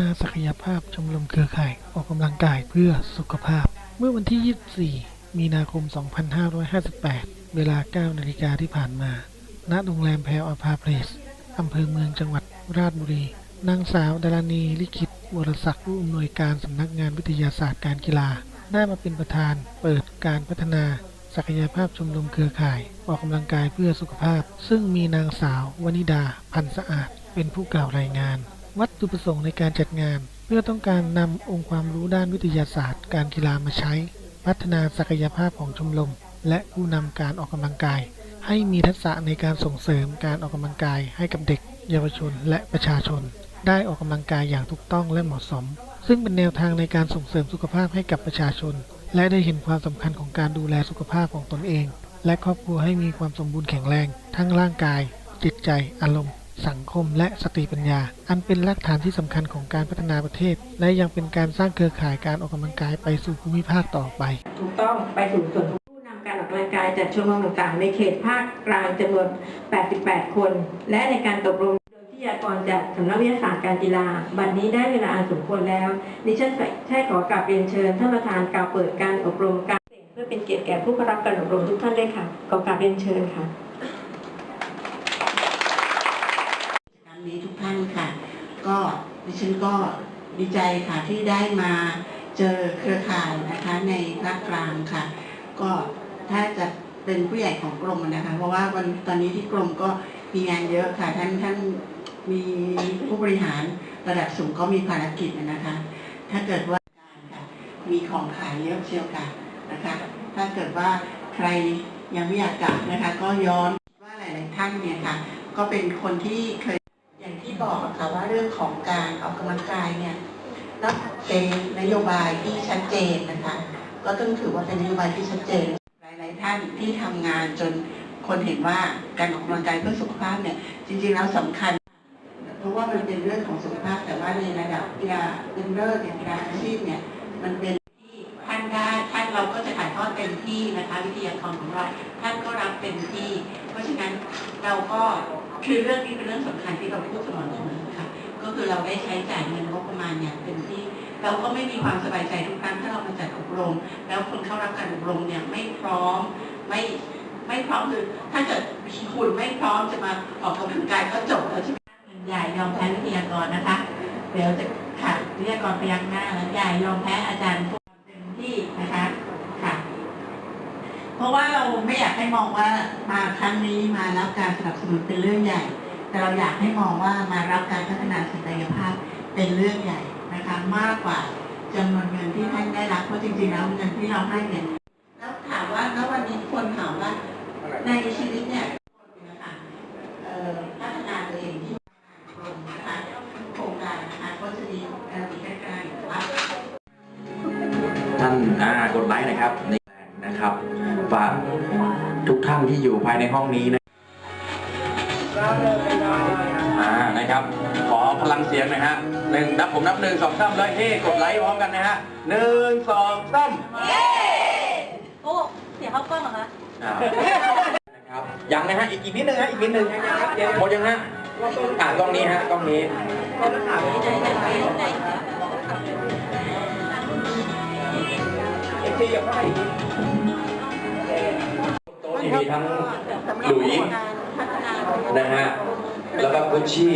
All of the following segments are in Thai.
นาศักยภาพชมรมเครือข่ายออกกำลังกายเพื่อสุขภาพ เมื่อวันที่ 24 มีนาคม 2558 เวลา 9 นาฬิกาที่ผ่านมา ณ โรงแรมแพรวอภาเพลสอำเภอเมืองจังหวัดราชบุรี นางสาวดารณีลิขิตวรศักดิ์ผู้อำนวยการสำนักงานวิทยาศาสตร์การกีฬา ได้มาเป็นประธานเปิดการพัฒนาศักยภาพชมรมเครือข่าย ออกกำลังกายเพื่อสุขภาพ ซึ่งมีนางสาววนิดาพันธ์สะอาด เป็นผู้กล่าวรายงาน วัตถุประสงค์ในการจัดงาน เพื่อต้องการนำองค์ความรู้ด้านวิทยาศาสตร์ การกีฬามาใช้ พัฒนาศักยภาพของชมรม และผู้นำการออกกำลังกาย ให้มีทักษะในการส่งเสริมการออกกำลังกายให้กับเด็ก เยาวชน และประชาชน ได้ออกกำลังกายอย่างถูกต้องและเหมาะสม ซึ่งเป็นแนวทางในการส่งเสริมสุขภาพให้กับประชาชน และได้เห็นความสำคัญของการดูแลสุขภาพของตนเอง และครอบครัวให้มีความสมบูรณ์แข็งแรง ทั้งร่างกาย จิตใจอารมณ์ สังคม และสติปัญญา อันเป็นรากฐานที่สำคัญของการพัฒนาประเทศ และยังเป็นการสร้างเครือข่ายการออกกำลังกายไปสู่ภูมิภาคต่อไป ถูกต้องไปสู่ส่วนผู้นำการออกกำลังกายจัดชมรมต่างๆ ในเขตภาคกลางจำนวน 88 คน และในการตกลงโดยวิทยากรจากสำนักวิทยาศาสตร์การกีฬาบัดนนี้ได้เวลาอันสมควรแล้วดิฉันใช่ขอกราบเรียนเชิญท่านประธานกล่าวเปิดการอบรมการเพื่อเป็นเกียรติแก่ผู้รับการอบรมทุกท่านด้วยค่ะขอกราบเรียนเชิญค่ะ ครั้งนี้ทุกท่านค่ะ ก็ ดิฉันก็ดีใจค่ะที่ได้มาเจอเครือข่ายนะคะในภาคกลางค่ะ ก็ถ้าจะเป็นผู้ใหญ่ของกรมนะคะ เพราะว่าวันตอนนี้ที่กรมก็มีงานเยอะค่ะท่านท่านมีผู้บริหารระดับสูงก็มีภารกิจนะคะ ถ้าเกิดว่าการค่ะมีของขายเยอะเชียวค่ะนะคะ ถ้าเกิดว่าใครยังไม่อยากกลับนะคะ ก็ย้อนว่าหลาย ๆ ท่านเนี่ยค่ะ ก็เป็นคนที่เคย บอกค่ะว่าเรื่องของการออกกำลังกายเนี่ยนอกจากเป็นนโยบายที่ชัดเจนนะคะ ก็ต้องถือว่าเป็นนโยบายที่ชัดเจน หลายๆท่านที่ทำงานจนคนเห็นว่าการออกกำลังกายเพื่อสุขภาพเนี่ยจริงๆแล้วสำคัญ เพราะว่ามันเป็นเรื่องของสุขภาพแต่ว่าในระดับกีฬาเป็นเลิศเนี่ยกีฬาอาชีพเนี่ยมันเป็นที่ท่านได้ท่านเราก็จะถ่ายทอดเต็มที่นะคะวิทยากรของเราท่านก็รับเต็มที่ เพราะฉะนั้นเราก็ คือเรื่องนี้เป็นเรื่องสำคัญที่เราพูดเสมอเสมอค่ะ ก็คือเราได้ใช้จ่ายเงินงบประมาณอย่างเต็มที่ เราก็ไม่มีความสบายใจทุกครั้งถ้าเรามาจัดอบรม แล้วคนเข้ารับการอบรมเนี่ยไม่พร้อมไม่ไม่พร้อมคือถ้าเกิดคุณไม่พร้อมจะมาออกกำลังกายก็จบแล้วใช่ไหมใหญ่ยอมแพ้วิทยากรนะคะ เดี๋ยวจะค่ะวิทยากรพยักหน้าแล้วใหญ่ยอมแพ้อาจารย์ทุกคนเต็มที่ค่ะ เพราะว่าเราไม่อยากให้มองว่ามาครั้งนี้มารับการสนับสนุนเป็นเรื่องใหญ่ แต่เราอยากให้มองว่ามารับการพัฒนาศักยภาพเป็นเรื่องใหญ่นะคะมากกว่าจำนวนเงินที่ท่านได้รับเพราะจริงๆแล้วเงินที่เราให้เนี่ยแล้วถามว่าแล้ววันนี้คนถามว่าในชีวิตเนี่ยพัฒนาตัวเองที่กรมนะคะโครงการนะคะก็จะมีเอ่อมีใกล้ๆว่าท่านอ่ากดไลค์นะครับนี่นะครับ ฝากทุกท่านที่อยู่ภายในห้องนี้นะอ่านะครับขอพลังเสียงหน่อยฮะหนึ่งนับผมนับหนึ่งสองสามเลยเฮ้กดไลค์พร้อมกันนะฮะหนึ่งสองสามโอ้เสียเข้ากล้องเหรอคะอ่านะครับยังนะฮะอีกอีกนิดนึงฮะอีกนิดนึงหมดยังฮะอ่ากล้องนี้ฮะกล้องนี้โต๊ะนี่ มีทั้งหลุยนะฮะแล้วก็กุชชี่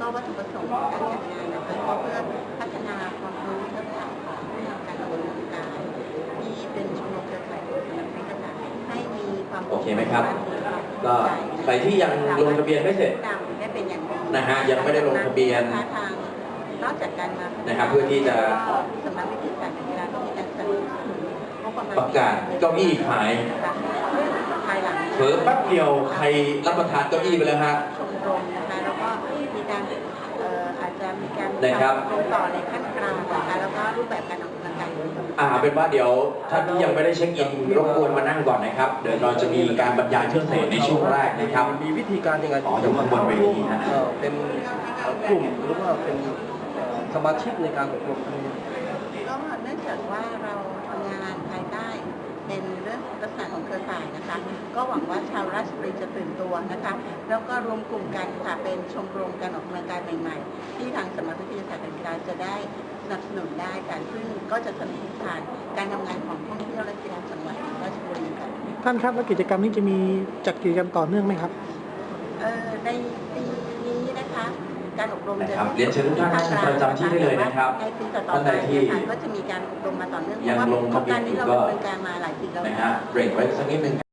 ก็วัตถุประสงค์ของการจัดงานนะคะก็เพื่อพัฒนาความรู้ทักษะของผู้นำการออกกำลังกายที่เป็นชมรมเครือข่ายคนสนับสนุนพัฒนาให้มีความโอเคไหมครับ ก็ใครที่ยังลงทะเบียนไม่เสร็จได้เป็นอย่างดีนะฮะยังไม่ได้ลงทะเบียนทางนอกจากการมานะครับเพื่อที่จะสำนักวิทยาศาสตร์การกีฬาก็มีการสนับสนุนงบ ประมาณประกาศเก้าอี้ขายภายหลังเผลอแป๊บเดียวใครรับประทานเก้าอี้ไปแล้วฮะชมรมนะคะแล้วก็มีการเอ่ออาจจะมีการนะครับทำต่อในขั้นกลางนะคะแล้วก็รูปแบบการออกกำลังกายด้วยอ่าเป็นว่าเดี๋ยวท่านที่ยังไม่ได้เช็คอินรบกวนมานั่งก่อนนะครับ เดี๋ยวเราจะมีการบรรยายพิเศษในช่วงแรกนะครับมีวิธีการยังไงอ๋ออยู่ข้างบนเวทีนะเอ่อเป็นเอ่อกลุ่มหรือว่าเป็นเอ่อสมาชิกในการอบรมครั้งนี้ก็เนื่องจากว่าเรา ก็หวังว่าชาวราชบุรีจะตื่นตัวนะคะ แล้วก็รวมกลุ่มกันค่ะเป็นชมรมการออกกำลังกายใหม่ๆ ที่ทางสำนักวิทยาศาสตร์การกีฬาจะได้สนับสนุนได้ค่ะซึ่งก็จะสนับสนุนผ่านการทำงานของท่องเที่ยวและกีฬาจังหวัดราชบุรีค่ะท่านครับแล้วกิจกรรมนี้จะมีจัดกิจกรรมต่อเนื่องไหมครับเอ่อในปีนี้นะคะการอบรมจะครับเรียนเชิญทุกท่านนั่งประจำที่ได้เลยนะครับในปีต่อๆท่านไปใดที่นะคะก็จะมีการอบรมมาต่อเนื่องเพยังราะว่าลงโครทะงเบียการนอยู่นี้เราก็ดำเนินการมาหลายปีแล้วนะฮะเบรกไว้สักนิดนึง